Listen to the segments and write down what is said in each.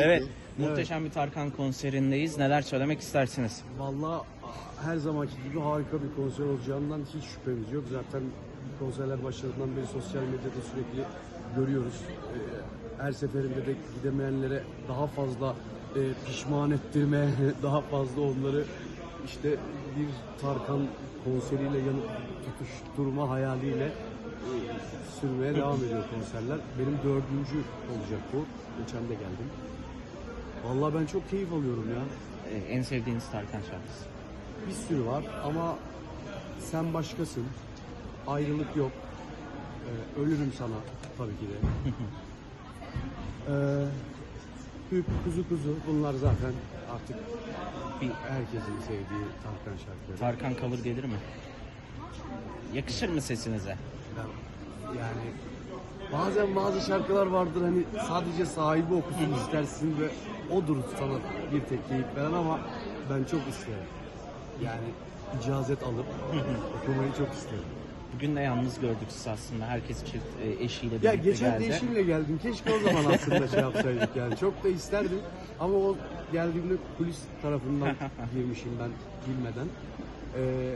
Evet. Muhteşem bir Tarkan konserindeyiz. Neler söylemek istersiniz? Valla her zamanki gibi harika bir konser olacağından hiç şüphemiz yok. Zaten konserler başladığından beri sosyal medyada sürekli görüyoruz. Ee, Her seferinde de gidemeyenlere daha fazla e, pişman ettirme, daha fazla onları işte bir Tarkan konseriyle yanıp tutuşturma hayaliyle e, sürmeye devam ediyor konserler. Benim dördüncü olacak bu. Geçen de geldim. Vallahi ben çok keyif alıyorum ya. Ee, en sevdiğiniz Tarkan şarkısı. Bir sürü var ama sen başkasın. Ayrılık yok. Ee, ölürüm sana tabii ki de. ee, Hüp, kuzu kuzu bunlar zaten artık bir herkesin sevdiği Tarkan şarkıları. Tarkan cover gelir mi? Yakışır mı sesinize? Ben- yani bazen bazı şarkılar vardır hani sadece sahibi okusun istersin ve odur sana bir tek keyif veren ama ben çok isterim. Yani icazet alıp okumayı çok isterim. Bugün de yalnız gördük siz aslında. Herkes çift e, eşiyle birlikte Ya geçen geldi. de eşimle geldim. Keşke o zaman aslında şey yapsaydık yani. Çok da isterdim. Ama o geldiğimde kulis tarafından girmişim ben bilmeden. Ee,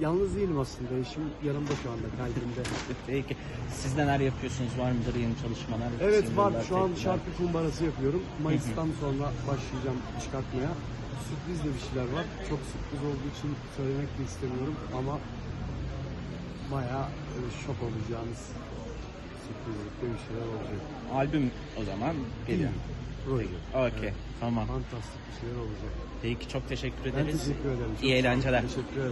yalnız değilim aslında. Eşim yanımda şu anda kalbimde. Peki. Siz neler yapıyorsunuz? Var mıdır yeni çalışmalar? Evet var. Şu an şarkı kumbarası yapıyorum. Mayıs'tan sonra başlayacağım çıkartmaya. Sürpriz de bir şeyler var. Çok sürpriz olduğu için söylemek de istemiyorum ama bayağı e, şok olacağınız sürprizlikte bir şeyler olacak. Albüm o zaman geliyor. Proje. Okey. Tamam. Fantastik bir şeyler olacak. Peki çok teşekkür Ben ederiz. teşekkür ederim. Çok İyi eğlenceler. Teşekkür ederim.